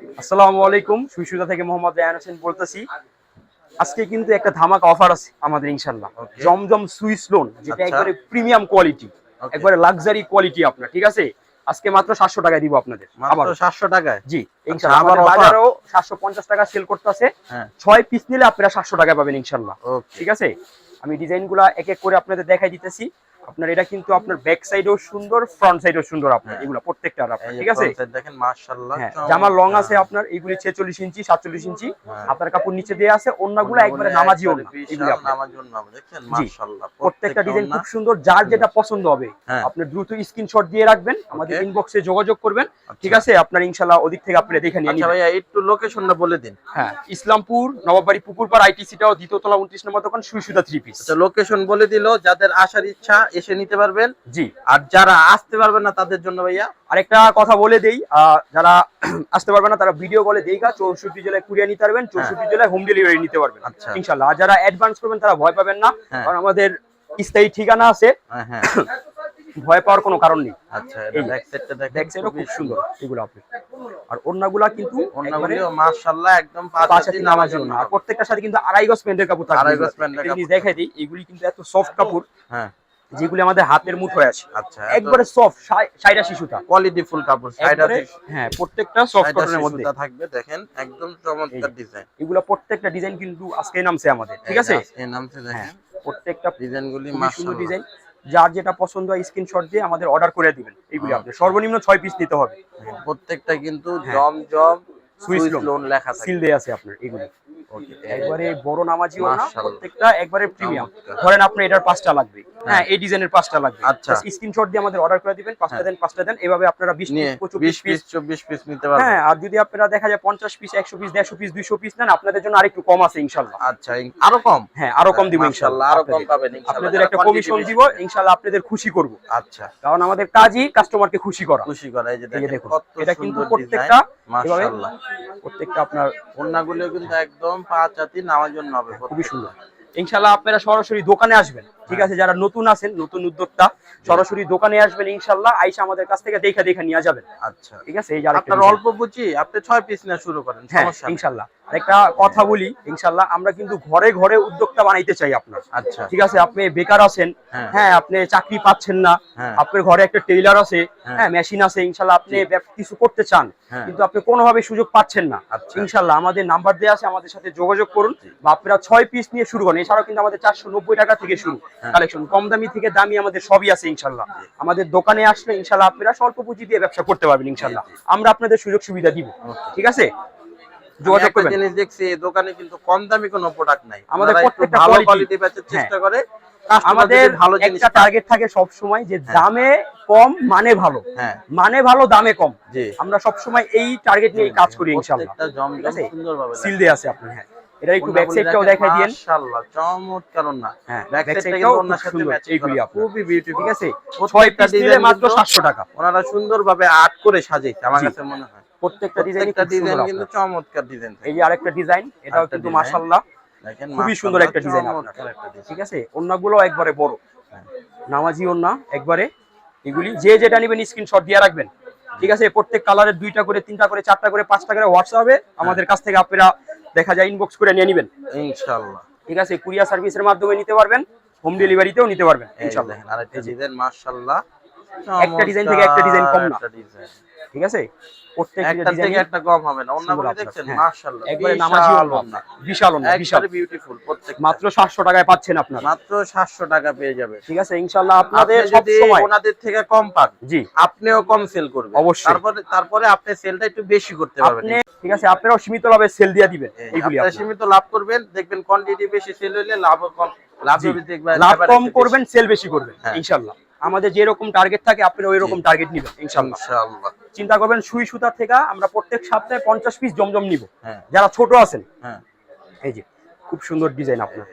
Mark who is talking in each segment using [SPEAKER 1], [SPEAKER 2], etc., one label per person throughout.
[SPEAKER 1] আসসালামু আলাইকুম সুইসুদা থেকে মোহাম্মদ রায়ান হোসেন বলতেছি। আজকে কিন্তু একটা ধামাকা অফার আছে আমাদের ইনশাল্লাহ জমজম সুইস লোন যেটা
[SPEAKER 2] আচ্ছা।
[SPEAKER 1] একবারে প্রিমিয়াম কোয়ালিটি একবারে লাক্সারি কোয়ালিটি আপনার ঠিক আছে? আজকে মাত্র সাতশো টাকায় দিব আপনাদের আবার
[SPEAKER 2] মাত্র সাতশো টাকায়?
[SPEAKER 1] জি
[SPEAKER 2] আচ্ছা, আবার
[SPEAKER 1] আমাদের বাজারেও সাতশো পঞ্চাশ টাকা সেল করতেছে।
[SPEAKER 2] হ্যাঁ।
[SPEAKER 1] ছয় পিস নিলে আপনারা সাতশো টাকা পাবেন ইনশাল্লাহ ঠিক আছে? আমি ডিজাইনগুলা এক এক করে আপনাদের দেখাই দিতেছি। আপনার এটা কিন্তু আপনার ব্যাক সাইডেও সুন্দর ফ্রন্ট সাইডেও সুন্দর আপনার
[SPEAKER 2] হ্যাঁ।
[SPEAKER 1] এগুলা প্রত্যেকটা আপনার ঠিক আছে
[SPEAKER 2] দেখেন মাশাআল্লাহ
[SPEAKER 1] হ্যাঁ। জামার লং আছে আপনার এইগুলি ছেচল্লিশ ইঞ্চি সাতচল্লিশ ইঞ্চি
[SPEAKER 2] হ্যাঁ।
[SPEAKER 1] আপনার কাপড় নিচে দেওয়া আছে অন্যগুলো একবারে নামাজি ওন্না এগুলি আপনার
[SPEAKER 2] নামাজি ওন্না, দেখছেন
[SPEAKER 1] জি।
[SPEAKER 2] মাশাআল্লাহ
[SPEAKER 1] প্রত্যেকটা ডিজাইন খুব সুন্দর যার যেটা পছন্দ হবে। আপনি দ্রুত স্ক্রিনশট দিয়ে রাখবেন আমাদের ইনবক্সে যোগাযোগ করবেন
[SPEAKER 2] আচ্ছা।
[SPEAKER 1] ঠিক আছে আপনার ইনশাল্লাহ ওদিক থেকে আপনি দেখে নিয়ে
[SPEAKER 2] আচ্ছা ভাইয়া একটু লোকেশনটা বলে দিন
[SPEAKER 1] হ্যাঁ ইসলামপুর নবাববাড়ি পুকুরপাড় আইটিসিটাও দ্বিতীয়তলা উনত্রিশ নম্বর দোকান সুইসুদা থ্রি পিস
[SPEAKER 2] আচ্ছা লোকেশন বলে দিল যাদের আসার ইচ্ছা এসে নিতে পারবেন।
[SPEAKER 1] জি।
[SPEAKER 2] আর যারা আসতে পারবেন না তাদের জন্য ভাইয়া
[SPEAKER 1] আরেকটা কথা বলে দেই যারা আসতে পারবে না তারা ভিডিও কলে দেই গা চৌষট্টি জেলায় কুরিয়া নিতে পারবেন চৌষট্টি জেলায় হোম ডেলিভারি নিতে পারবেন।
[SPEAKER 2] আচ্ছা।
[SPEAKER 1] ইনশাল্লাহ আর যারা অ্যাডভান্স করবেন তারা ভয় পাবেন না
[SPEAKER 2] হ্যাঁ।
[SPEAKER 1] কারণ আমাদের স্থায়ী ঠিকানা আছে।
[SPEAKER 2] হ্যাঁ হ্যাঁ।
[SPEAKER 1] ভয় পাওয়ার কোনো কারণ নেই।
[SPEAKER 2] আচ্ছা এটা। ব্যাক সাইডটা দেখেন
[SPEAKER 1] ব্যাক সাইডও খুব সুন্দর এগুলো আপনি আর অন্যগুলা কিন্তু
[SPEAKER 2] অন্যগুলো মাশাআল্লাহ একদম পাঁচ হাতি নামাজ
[SPEAKER 1] জন্য। আর প্রত্যেকটার সাথে কিন্তু আড়াই গজ প্যান্টের কাপড় থাকবে।
[SPEAKER 2] আড়াই গজ প্যান্টের কাপড়।
[SPEAKER 1] দেখাই দিই এগুলি কিন্তু এত সফট কাপড়।
[SPEAKER 2] হ্যাঁ।
[SPEAKER 1] যেগুলি আমাদের হাতের মুঠোয় আছে।
[SPEAKER 2] আচ্ছা
[SPEAKER 1] একবারে সফট সাইডা শিশুটা।
[SPEAKER 2] কোয়ালিটি ফুল কাপড় সাইডা
[SPEAKER 1] হ্যাঁ প্রত্যেকটা সফট কটনের মধ্যে।
[SPEAKER 2] থাকবে দেখেন একদম চমৎকার ডিজাইন
[SPEAKER 1] এগুলো প্রত্যেকটা ডিজাইন কিন্তু আজকে নামছে আমাদের ঠিক আছে?
[SPEAKER 2] এই নামছে
[SPEAKER 1] হ্যাঁ
[SPEAKER 2] দেখেন
[SPEAKER 1] প্রত্যেকটা
[SPEAKER 2] ডিজাইন গুলি
[SPEAKER 1] খুবই
[SPEAKER 2] মাশাআল্লাহ।
[SPEAKER 1] ডিজাইন যার যেটা পছন্দ হয় স্ক্রিনশট দিয়ে আমাদের অর্ডার করে দিবেন এইগুলি আপনি সর্বনিম্ন ছয় পিস নিতে হবে।
[SPEAKER 2] প্রত্যেকটা কিন্তু
[SPEAKER 1] জম
[SPEAKER 2] জমজম
[SPEAKER 1] সুইস লোন
[SPEAKER 2] লেখা থাকে।
[SPEAKER 1] সিল দেয়া আছে আপনার এগুলি। একবারে বড় নামাজিও না প্রত্যেকটা একবারে প্রিমিয়াম। ধরেন আপনি এটার পাঁচটা লাগবে। হ্যাঁ। এই ডিজাইনের পাঁচটা লাগবে।
[SPEAKER 2] আচ্ছা।
[SPEAKER 1] স্ক্রিনশট দিয়ে আমাদের অর্ডার করে দিবেন পাঁচটা
[SPEAKER 2] হ্যাঁ।
[SPEAKER 1] দেন পাঁচটা দেন এভাবে আপনারা বিশ
[SPEAKER 2] নিয়ে
[SPEAKER 1] পিস পঁচিশ
[SPEAKER 2] 20
[SPEAKER 1] পিস
[SPEAKER 2] পিস 24 পিস নিতে পারবেন।
[SPEAKER 1] হ্যাঁ আর যদি আপনারা দেখা যায় পঞ্চাশ পিস একশো পিস দেড়শো পিস দুইশো পিস নেন আপনাদের জন্য আরেকটু কম আছে ইনশাল্লাহ
[SPEAKER 2] আচ্ছা আরও কম?
[SPEAKER 1] হ্যাঁ আরও কম দিব ইনশাল্লাহ
[SPEAKER 2] আরও কম
[SPEAKER 1] আপনাদের।
[SPEAKER 2] পাবেন ইনশাআল্লাহ।
[SPEAKER 1] আপনাদের একটা কমিশন দিব। ইনশাল্লাহ আপনাদের খুশি করব।
[SPEAKER 2] আচ্ছা।
[SPEAKER 1] কারণ আমাদের কাজই কাস্টমারকে খুশি করা।
[SPEAKER 2] খুশি করা এই যে দেখেন
[SPEAKER 1] এটা কিন্তু প্রত্যেকটা এভাবে প্রত্যেকটা আপনার
[SPEAKER 2] ওন্নাগুলো কিন্তু একদম পাঁচ হাতি নামার জন্য হবে
[SPEAKER 1] খুবই সুন্দর। ইনশাল্লাহ আপনারা সরাসরি দোকানে আসবেন। ঠিক আছে যারা নতুন আছেন নতুন উদ্যোক্তা সরাসরি দোকানে আসবেন ইনশাল্লাহ আইসা আমাদের কাছ থেকে দেখা দেখা নিয়ে যাবেন
[SPEAKER 2] আচ্ছা
[SPEAKER 1] ঠিক আছে এই
[SPEAKER 2] আপনার অল্প বুঝি আপনি ছয় পিস নিয়ে শুরু করেন
[SPEAKER 1] হ্যাঁ ইনশাল্লাহ একটা কথা বলি ইনশাল্লাহ আমরা কিন্তু ঘরে ঘরে উদ্যোক্তা বানাইতে চাই আপনার
[SPEAKER 2] আচ্ছা
[SPEAKER 1] ঠিক আছে আপনি বেকার আছেন
[SPEAKER 2] হ্যাঁ।
[SPEAKER 1] হ্যাঁ আপনি চাকরি পাচ্ছেন না
[SPEAKER 2] হ্যাঁ।
[SPEAKER 1] আপনার ঘরে একটা টেইলার আছে
[SPEAKER 2] হ্যাঁ।
[SPEAKER 1] হ্যাঁ মেশিন আছে ইনশাল্লাহ আপনি কিছু করতে চান
[SPEAKER 2] হ্যাঁ।
[SPEAKER 1] কিন্তু আপনি কোনোভাবে সুযোগ পাচ্ছেন না
[SPEAKER 2] আচ্ছা।
[SPEAKER 1] ইনশাল্লাহ আমাদের নাম্বার দেওয়া আছে আমাদের সাথে যোগাযোগ করুন বা আপনারা ছয় পিস নিয়ে শুরু করেন এছাড়াও কিন্তু আমাদের চারশো নব্বই টাকা থেকে শুরু
[SPEAKER 2] হ্যাঁ।
[SPEAKER 1] কালেকশন কম দামি থেকে দামি আমাদের সবই আছে ইনশাল্লাহ। আমাদের দোকানে আসলে ইনশাল্লাহ আপনারা স্বল্প পুঁজি দিয়ে ব্যবসা করতে পারবেন ইনশাল্লাহ। আমরা আপনাদের সুযোগ সুবিধা দিব। ঠিক আছে? যোগাযোগ করবেন।
[SPEAKER 2] জিনিস দেখছি দোকানে কিন্তু কম দামি কোনো প্রোডাক্ট নাই।
[SPEAKER 1] আমাদের প্রত্যেকটা
[SPEAKER 2] কোয়ালিটি বেচার চেষ্টা করে।
[SPEAKER 1] আমাদের
[SPEAKER 2] ভালো
[SPEAKER 1] একটা টার্গেট থাকে সব সময় যে দামে কম মানে ভালো।
[SPEAKER 2] হ্যাঁ।
[SPEAKER 1] মানে ভালো দামে কম।
[SPEAKER 2] জি।
[SPEAKER 1] আমরা সব সময় এই টার্গেট নিয়ে কাজ করি ইনশাআল্লাহ?
[SPEAKER 2] সুন্দরভাবে
[SPEAKER 1] সিল দিয়ে আছে আপনার। হ্যাঁ। এটা একটু ব্যাক সাইডটাও দেখাই দিয়েন।
[SPEAKER 2] মাশাআল্লাহ চমৎকার না।
[SPEAKER 1] হ্যাঁ,
[SPEAKER 2] ব্যাক
[SPEAKER 1] back
[SPEAKER 2] সাইডটা কিন্তু ওনার সাথে ম্যাচ
[SPEAKER 1] এইগুলি
[SPEAKER 2] খুবই বিউটিফুল
[SPEAKER 1] ঠিক আছে? ছয়
[SPEAKER 2] প্রত্যেকটা
[SPEAKER 1] পিস নিলে
[SPEAKER 2] ডিজাইন
[SPEAKER 1] মাত্র সাতশো টাকা।
[SPEAKER 2] ওনারা সুন্দরভাবে আর্ট করে সাজাইছে আমার কাছে মনে হয়।
[SPEAKER 1] প্রত্যেকটা ডিজাইন
[SPEAKER 2] প্রত্যেকটা ডিজাইন কিন্তু চমৎকার ডিজাইন
[SPEAKER 1] এই যে আরেকটা ডিজাইন এটাও কিন্তু মাশাআল্লাহ।
[SPEAKER 2] দেখেন
[SPEAKER 1] খুবই সুন্দর একটা ডিজাইন আপনার।
[SPEAKER 2] চমৎকার একটা ডিজাইন
[SPEAKER 1] ঠিক আছে? অন্যগুলো একবারে বড়।
[SPEAKER 2] হ্যাঁ।
[SPEAKER 1] নামাজি ওন্না একবারে। এগুলি যে যেটা নেবেন স্ক্রিনশট দিয়ে রাখবেন। ঠিক আছে? প্রত্যেক কালারের দুইটা করে তিনটা করে চারটা করে পাঁচটা করে হোয়াটসঅ্যাপে আমাদের কাছ থেকে আপনারা দেখা যায় ইনবক্স করে নিয়ে নেবেন।
[SPEAKER 2] ইনশাআল্লাহ।
[SPEAKER 1] ঠিক আছে কুরিয়ার সার্ভিসের মাধ্যমে নিতে পারবেন হোম ডেলিভারিতেও নিতে পারবেন ইনশাআল্লাহ।
[SPEAKER 2] আরেকটা ডিজাইন মাশাআল্লাহ।
[SPEAKER 1] একটা ডিজাইন থেকে একটা ডিজাইন কম না। ঠিক আছে? প্রত্যেকটা
[SPEAKER 2] থেকে একটা কম হবে না। অন্যগুলো দেখছেন
[SPEAKER 1] হ্যাঁ।
[SPEAKER 2] মাশাআল্লাহ
[SPEAKER 1] একবারে নামাজি ওন্না
[SPEAKER 2] ওন্না।
[SPEAKER 1] বিশাল ওন্না বিশাল
[SPEAKER 2] বিউটিফুল প্রত্যেক
[SPEAKER 1] মাত্র সাতশো টাকায় পাচ্ছেন আপনারা।
[SPEAKER 2] মাত্র 700 টাকা পেয়ে যাবে।
[SPEAKER 1] ঠিক আছে ইনশাআল্লাহ
[SPEAKER 2] আপনি
[SPEAKER 1] আপনাদের সব সময়
[SPEAKER 2] ওনাদের থেকে কম পান
[SPEAKER 1] জি।
[SPEAKER 2] আপনিও কম সেল করবেন।
[SPEAKER 1] অবশ্যই।
[SPEAKER 2] তারপরে তারপরে আপনি সেলটা একটু বেশি করতে পারবেন।
[SPEAKER 1] ঠিক আছে আপনারাও সীমিত লাভে সেল দিয়ে দিবেন এইগুলি
[SPEAKER 2] সীমিত লাভ করবেন দেখবেন কোয়ান্টিটি বেশি সেল হইলে লাভ কম লাভ।
[SPEAKER 1] লাভ কম করবেন সেল বেশি করবেন
[SPEAKER 2] হ্যাঁ।
[SPEAKER 1] ইনশাআল্লাহ। আমাদের যেরকম টার্গেট থাকে আপনি ওই রকম টার্গেট নিবেন ইনশাআল্লাহ। চিন্তা করবেন সুই সুতা থেকে আমরা প্রত্যেক সপ্তাহে পঞ্চাশ পিস জমজম নিব।
[SPEAKER 2] হ্যাঁ।
[SPEAKER 1] যারা ছোট আছেন।
[SPEAKER 2] হ্যাঁ।
[SPEAKER 1] এই যে খুব সুন্দর ডিজাইন আপনার।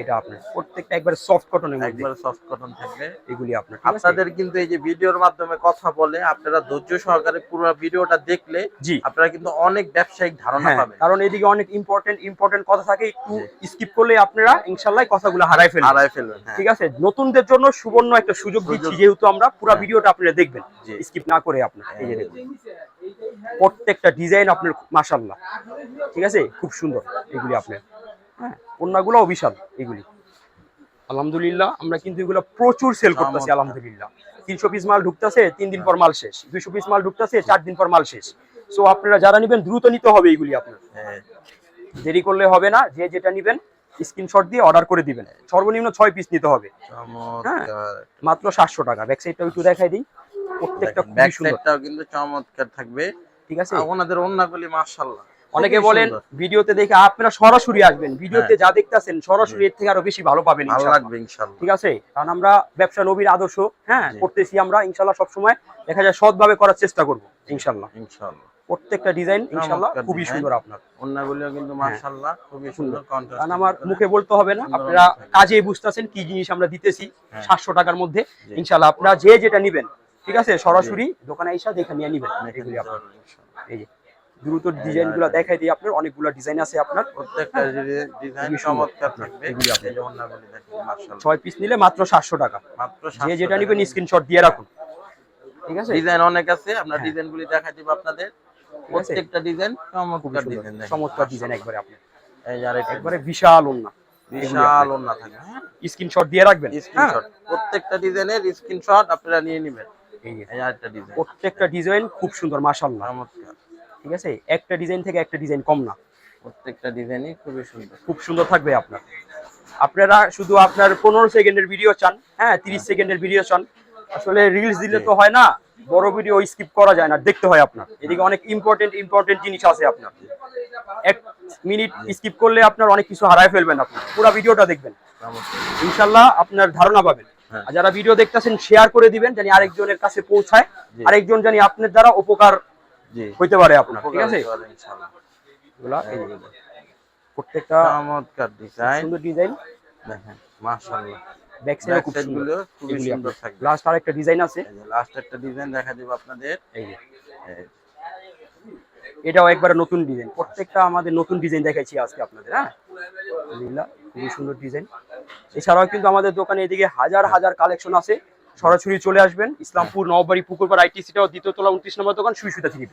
[SPEAKER 1] এটা আপনার প্রত্যেকটা একবার সফট কটনের মধ্যে।
[SPEAKER 2] একবার সফট কটন থাকবে।
[SPEAKER 1] এগুলি আপনার
[SPEAKER 2] আপনাদের কিন্তু এই যে ভিডিওর মাধ্যমে কথা বলে আপনারা ধৈর্য সহকারে পুরো ভিডিওটা দেখলে
[SPEAKER 1] জি।
[SPEAKER 2] আপনারা কিন্তু অনেক ব্যবসায়িক ধারণা
[SPEAKER 1] হ্যাঁ
[SPEAKER 2] পাবেন।
[SPEAKER 1] কারণ এদিকে অনেক ইম্পর্টেন্ট ইম্পর্টেন্ট কথা থাকে একটু স্কিপ করলে আপনারা ইনশাল্লাহ কথাগুলো হারাই ফেলবেন।
[SPEAKER 2] হারায় ফেলবেন হ্যাঁ।
[SPEAKER 1] ঠিক আছে? নতুনদের জন্য সুবর্ণ একটা সুযোগ দিচ্ছি যেহেতু আমরা পুরো
[SPEAKER 2] হ্যাঁ।
[SPEAKER 1] ভিডিওটা আপনারা দেখবেন। স্কিপ না করে আপনার এই যে দেখুন। প্রত্যেকটা ডিজাইন আপনার মাশাল্লাহ ঠিক আছে? খুব সুন্দর এগুলি আপনার। হ্যাঁ। অন্যগুলোও বিশাল এগুলি। আলহামদুলিল্লাহ আমরা কিন্তু এগুলো প্রচুর সেল করতেছি আলহামদুলিল্লাহ। তিনশো পিস মাল ঢুকতেছে তিন দিন পর মাল শেষ। দুইশো পিস মাল ঢুকতেছে চার দিন পর মাল শেষ। সো আপনারা যারা নেবেন দ্রুত নিতে হবে এগুলি আপনার।
[SPEAKER 2] হ্যাঁ।
[SPEAKER 1] দেরি করলে হবে না যে যেটা নেবেন স্ক্রিনশট দিয়ে অর্ডার করে দিবেন। সর্বনিম্ন ছয় পিস নিতে হবে।
[SPEAKER 2] চমৎকার।
[SPEAKER 1] মাত্র সাতশো টাকা। ব্যাক সাইডটা একটু দেখাই দিই। প্রত্যেকটা
[SPEAKER 2] কিন্তু চমৎকার থাকবে।
[SPEAKER 1] ঠিক আছে?
[SPEAKER 2] ওনাদের অন্যগুলি মাশাআল্লাহ।
[SPEAKER 1] অনেকে বলেন। ভিডিওতে দেখে আপনারা সরাসরি আসবেন। ভিডিওতে
[SPEAKER 2] হ্যাঁ।
[SPEAKER 1] যা দেখতেছেন সরাসরি এর থেকে আরও বেশি ভালো পাবেন ঠিক আছে? কারণ আমরা ব্যবসা নবীর আদর্শ হ্যাঁ করতেছি আমরা ইনশাল্লাহ সবসময় দেখা যায় সৎভাবে করার চেষ্টা করব ইনশাল্লাহ
[SPEAKER 2] ইনশাআল্লাহ।
[SPEAKER 1] প্রত্যেকটা ডিজাইন ইনশাল্লাহ খুবই সুন্দর আপনার।
[SPEAKER 2] কিন্তু মাশাআল্লাহ খুবই সুন্দর কন্ট্রাস্ট
[SPEAKER 1] কারণ আমার মুখে বলতে হবে না আপনারা
[SPEAKER 2] অবস্থা।
[SPEAKER 1] কাজে বুঝতেছেন কি জিনিস আমরা দিতেছি
[SPEAKER 2] হ্যাঁ।
[SPEAKER 1] সাতশো টাকার মধ্যে। ইনশাল্লাহ আপনারা যে যেটা নিবেন ঠিক আছে? সরাসরি দোকানে এসে দেখে নিয়ে নিবেন এগুলি আপনার। এই যে। দ্রুত ডিজাইনগুলো দেখাই দিই আপনার অনেকগুলো ডিজাইন আছে আপনার।
[SPEAKER 2] প্রত্যেকটা ডিজাইন চমৎকার থাকবে।
[SPEAKER 1] এগুলি আপনার।
[SPEAKER 2] এই যে অন্যগুলি দেখেন মাশাআল্লাহ।
[SPEAKER 1] ছয় পিস নিলে মাত্র সাতশো টাকা।
[SPEAKER 2] মাত্র
[SPEAKER 1] যে যেটা নিবেন স্ক্রিনশট দিয়ে রাখুন। ঠিক আছে?
[SPEAKER 2] ডিজাইন অনেক আছে আমরা
[SPEAKER 1] হ্যাঁ।
[SPEAKER 2] ডিজাইনগুলি দেখাই দিব আপনাদের। প্রত্যেকটা ডিজাইন চমৎকার ডিজাইন
[SPEAKER 1] চমৎকার ডিজাইন একবারে আপনি
[SPEAKER 2] এই আরেকটা
[SPEAKER 1] একবারে বিশাল ওন্না
[SPEAKER 2] বিশাল ওন্না হ্যাঁ।
[SPEAKER 1] স্ক্রিনশট দিয়ে রাখবেন? হ্যাঁ।
[SPEAKER 2] স্ক্রিনশট প্রত্যেকটা ডিজাইনের স্ক্রিনশট আপনারা নিয়ে নেবেন।
[SPEAKER 1] এই
[SPEAKER 2] এই আরেকটা ডিজাইন
[SPEAKER 1] প্রত্যেকটা ডিজাইন খুব সুন্দর মাশাআল্লাহ।
[SPEAKER 2] চমৎকার।
[SPEAKER 1] ঠিক আছে? একটা ডিজাইন থেকে একটা ডিজাইন কম না।
[SPEAKER 2] প্রত্যেকটা ডিজাইনই খুবই সুন্দর।
[SPEAKER 1] খুব সুন্দর থাকবে আপনার। আপনারা শুধু আপনার পনেরো সেকেন্ডের ভিডিও চান হ্যাঁ তিরিশ সেকেন্ডের ভিডিও চান। আসলে রিলস দিলে তো হয় না বড় ভিডিও স্কিপ করা যায় না দেখতে হয় আপনার। এদিকে অনেক ইম্পর্টেন্ট ইম্পর্টেন্ট জিনিস আছে আপনার। এক মিনিট স্কিপ করলে আপনার অনেক কিছু হারায় ফেলবেন আপনি। পুরো ভিডিওটা দেখবেন। ইনশাল্লাহ আপনার ধারণা পাবেন।
[SPEAKER 2] হ্যাঁ।
[SPEAKER 1] আর যারা ভিডিও দেখতেছেন শেয়ার করে দিবেন জানি আরেকজনের কাছে পৌঁছায়। আরেকজন জানি আপনার দ্বারা উপকার হইতে পারে আপনার। ঠিক আছে। এগুলা। প্রত্যেকটা
[SPEAKER 2] চমৎকার ডিজাইন
[SPEAKER 1] সুন্দর ডিজাইন
[SPEAKER 2] দেখেন মাশাআল্লাহ।
[SPEAKER 1] ব্যাক সাইডে খুব সুন্দর।
[SPEAKER 2] খুবই সুন্দর থাকবে।
[SPEAKER 1] লাস্ট আরেকটা ডিজাইন আছে।
[SPEAKER 2] লাস্ট একটা ডিজাইন দেখা দিব আপনাদের। এই
[SPEAKER 1] এটাও একবারে নতুন ডিজাইন প্রত্যেকটা আমাদের নতুন ডিজাইন দেখাইছি আজকে আপনাদের হ্যাঁ? আলহামদুলিল্লাহ খুবই সুন্দর ডিজাইন এছাড়াও কিন্তু আমাদের দোকানে এদিকে হাজার হাজার কালেকশন আছে। সরাসরি চলে আসবেন। ইসলামপুর নববাড়ি পুকুরপাড় আইটিসিটাও দ্বিতীয় তলা উনত্রিশ নম্বর দোকান সুই সুতা থ্রি